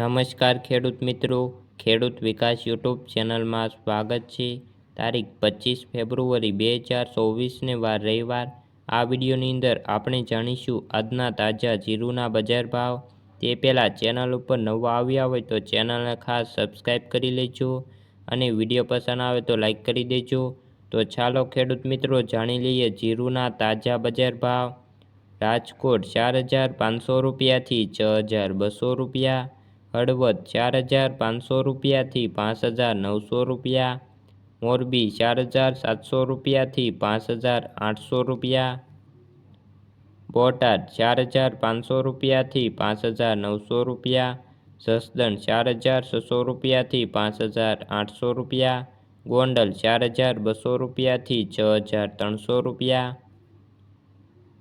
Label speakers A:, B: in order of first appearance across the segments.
A: નમસ્કાર ખેડૂત મિત્રો. ખેડૂત વિકાસ યુટ્યુબ ચેનલમાં સ્વાગત છે. તારીખ પચીસ ફેબ્રુઆરી બે હજાર ચોવીસને વાર રવિવાર. આ વિડીયોની અંદર આપણે જાણીશું આજના તાજા જીરુના બજાર ભાવ. તે પહેલાં ચેનલ ઉપર નવા આવ્યા હોય તો ચેનલને ખાસ સબસ્ક્રાઈબ કરી લેજો અને વીડિયો પસંદ આવે તો લાઈક કરી દેજો. તો ચાલો ખેડૂત મિત્રો જાણી લઈએ જીરુના તાજા બજાર ભાવ. રાજકોટ ચાર હજાર પાંચસો રૂપિયાથી છ હજાર બસો રૂપિયા. હળવદ ચાર હજાર પાંચસો રૂપિયાથી પાંચ હજાર નવસો રૂપિયા. મોરબી ચાર હજાર સાતસો રૂપિયાથી પાંચ હજાર આઠસો રૂપિયા. બોટાદ ચાર હજાર પાંચસો રૂપિયાથી પાંચ હજાર નવસો રૂપિયા. જસદણ ચાર હજાર છસો રૂપિયાથી પાંચ હજાર આઠસો રૂપિયા. ગોંડલ ચાર હજાર બસો રૂપિયાથી છ હજાર ત્રણસો રૂપિયા.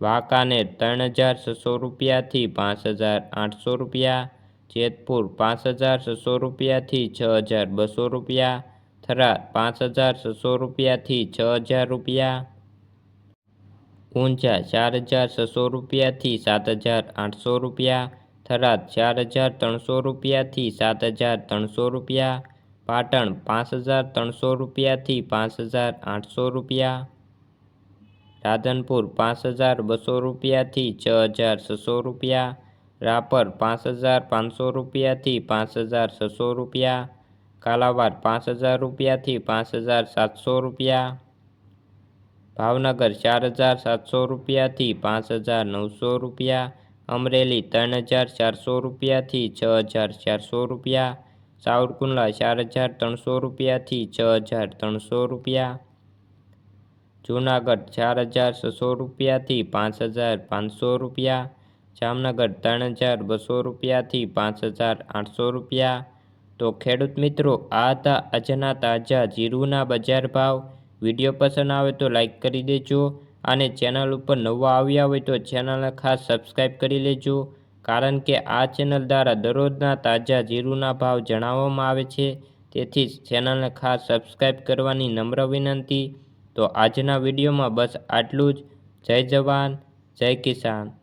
A: વાંકાનેર ત્રણ હજાર છસો રૂપિયાથી પાંચ હજાર આઠસો રૂપિયા. જેતપુર પાંચ હજાર છસો રૂપિયાથી છ હજાર બસો રૂપિયા, થરાદ પાંચ હજાર છસો રૂપિયાથી છ હજાર રૂપિયા, ઊંઝા ચાર હજાર છસો રૂપિયાથી સાત હજાર આઠસો રૂપિયા, થરાદ ચાર હજાર ત્રણસો રૂપિયાથી સાત હજાર ત્રણસો રૂપિયા, પાટણ પાંચ હજાર ત્રણસો રૂપિયાથી પાંચ હજાર આઠસો રૂપિયા, રાધનપુર પાંચ હજાર બસો રૂપિયાથી છ હજાર છસો રૂપિયા રાપર પાંચ હજાર પાંચસો રૂપિયાથી પાંચ હજાર છસો રૂપિયા કાલાવાડ પાંચ હજાર રૂપિયાથી પાંચ હજાર સાતસો રૂપિયા, ભાવનગર ચાર હજાર સાતસો રૂપિયાથી પાંચ હજાર નવસો રૂપિયા, અમરેલી ત્રણ હજાર ચારસો રૂપિયાથી છ હજાર ચારસો રૂપિયા, સાવરકુંડલા ચાર હજાર ત્રણસો રૂપિયાથી છ હજાર ત્રણસો રૂપિયા, જૂનાગઢ ચાર હજાર છસો રૂપિયાથી પાંચ હજાર પાંચસો રૂપિયા જામનગર ત્રણ હજાર બસો રૂપિયાથી પાંચ હજાર આઠસો રૂપિયા. તો ખેડૂત મિત્રો, આ હતા આજના તાજા જીરુના બજાર ભાવ. વીડિયો પસંદ આવે તો લાઈક કરી દેજો અને ચેનલ ઉપર નવા આવ્યા હોય તો ચેનલને ખાસ સબસ્ક્રાઈબ કરી લેજો. કારણ કે આ ચેનલ દ્વારા દરરોજના તાજા જીરુના ભાવ જણાવવામાં આવે છે. તેથી ચેનલને ખાસ સબસ્ક્રાઈબ કરવાની નમ્ર વિનંતી. તો આજના વિડીયોમાં બસ આટલું જ. જય જવાન, જય કિસાન.